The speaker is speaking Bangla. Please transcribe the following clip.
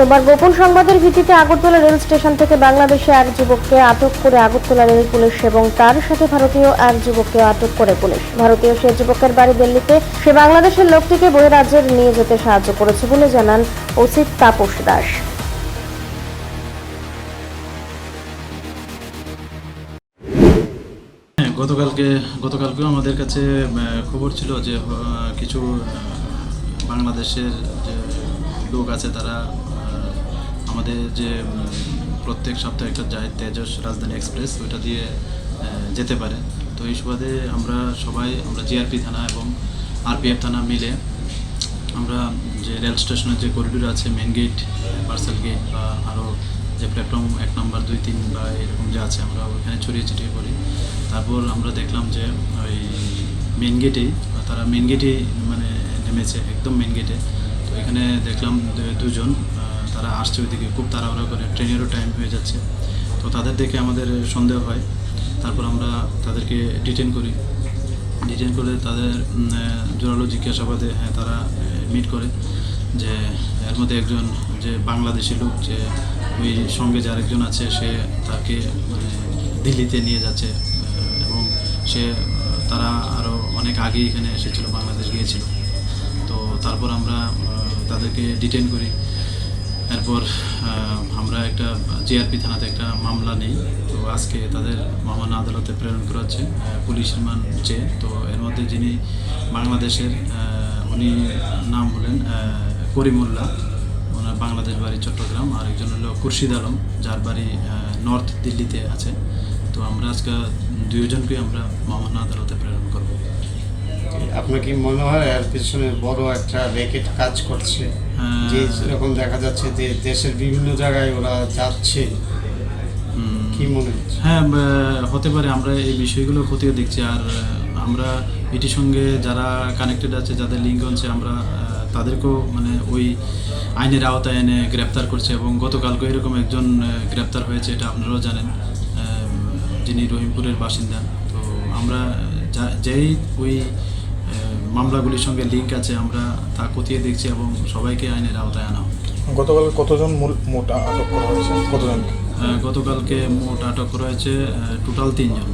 সোমবার গোপন সংবাদের ভিত্তিতে আগরতলা রেল স্টেশন থেকে বাংলাদেশে এক যুবককে আটক করে আগরতলা রেল পুলিশ এবং তার সাথে ভারতীয় এক যুবককে আটক করে পুলিশ। ভারতীয় সে যুবকের বাড়ি দিল্লিতে, সে বাংলাদেশের লোকটিকে বহিরাজ্যের নিয়ে যেতে সাহায্য করেছে বলে জানান ওসি তাপস দাস। হ্যাঁ গতকালকে, গতকালকেও আমাদের কাছে খবর ছিল যে কিছু বাংলাদেশের যে লোক আছে তারা আমাদের যে প্রত্যেক সপ্তাহে একটা যায় তেজস রাজধানী এক্সপ্রেস, ওইটা দিয়ে যেতে পারে। তো এই সুবাদে আমরা সবাই, আমরা জিআরপি থানা এবং আরপিএফ থানা মিলে আমরা যে রেল স্টেশনের যে করিডোর আছে মেন গেট পার্সেল গেট বা আরও যে প্ল্যাটফর্ম এক নম্বর, দুই, তিন বা এরকম যে আছে, আমরা ওইখানে ছড়িয়ে ছিটিয়ে করি তারপর আমরা দেখলাম যে, ওই মেন গেটেই তারা মেন গেটেই মানে নেমেছে, একদম মেন গেটে তো এখানে দেখলাম দুজন তারা আসছে ওইদিকে। খুব তাড়াহুড়া করে। ট্রেনেরও টাইম হয়ে যাচ্ছে। তো তাদের দেখে আমাদের সন্দেহ হয়। তারপর আমরা তাদেরকে ডিটেন করি। ডিটেন করে তাদের জোরালো জিজ্ঞাসাবাদে হ্যাঁ তারা মিট করে যে, এর মধ্যে একজন যে বাংলাদেশি লোক যে ওই সঙ্গে যে আরেকজন আছে, সে তাকে মানে দিল্লিতে নিয়ে যাচ্ছে এবং সে তারা আরও অনেক আগেই এখানে এসেছিল, বাংলাদেশ গিয়েছিল। তো তারপর আমরা তাদেরকে ডিটেন করি। এরপর আমরা একটা জিআরপি থানাতে একটা মামলা নেই। তো আজকে তাদের মহামান্য আদালতে প্রেরণ করা হচ্ছে পুলিশ রিমান্ড চেয়ে তো এর মধ্যে যিনি বাংলাদেশের উনি নাম হলেন আহ, করিমুল্লাহ। ওনার বাংলাদেশ বাড়ি চট্টগ্রাম। আর একজন হলো খুরশিদ আলম যার বাড়ি নর্থ দিল্লিতে আছে। তো আমরা আজকে দুইজনকে আমরা মহামান্য আদালতে প্রেরণ করব। আপনার কি মনে হয় এর পিছনে বড় একটা র্যাকেট কাজ করছে? হ্যাঁ। যে যেরকম দেখা যাচ্ছে যে দেশের বিভিন্ন জায়গায় ওরা যাচ্ছে। কি মনে হচ্ছে? হ্যাঁ হতে পারে আমরা এই বিষয়গুলো খতিয়ে দেখছি। আর আমরা এটির সঙ্গে যারা কানেক্টেড আছে যাদের লিঙ্ক আছে আমরা তাদেরকেও মানে ওই আইনের আওতায় এনে গ্রেপ্তার করছে এবং গতকালকে এরকম একজন গ্রেপ্তার হয়েছে এটা আপনারাও জানেন। যিনি রহিমপুরের বাসিন্দা। তো আমরা যা- যেই ওই মামলাগুলির সঙ্গে লিঙ্ক আছে আমরা তা খতিয়ে দেখছি এবং সবাইকে আইনের আওতায় আনা হবে গতকাল কতজন মূল- মোট আটক করা হয়েছে? কতজন গতকালকে মোট আটক করা হয়েছে টোটাল তিনজন।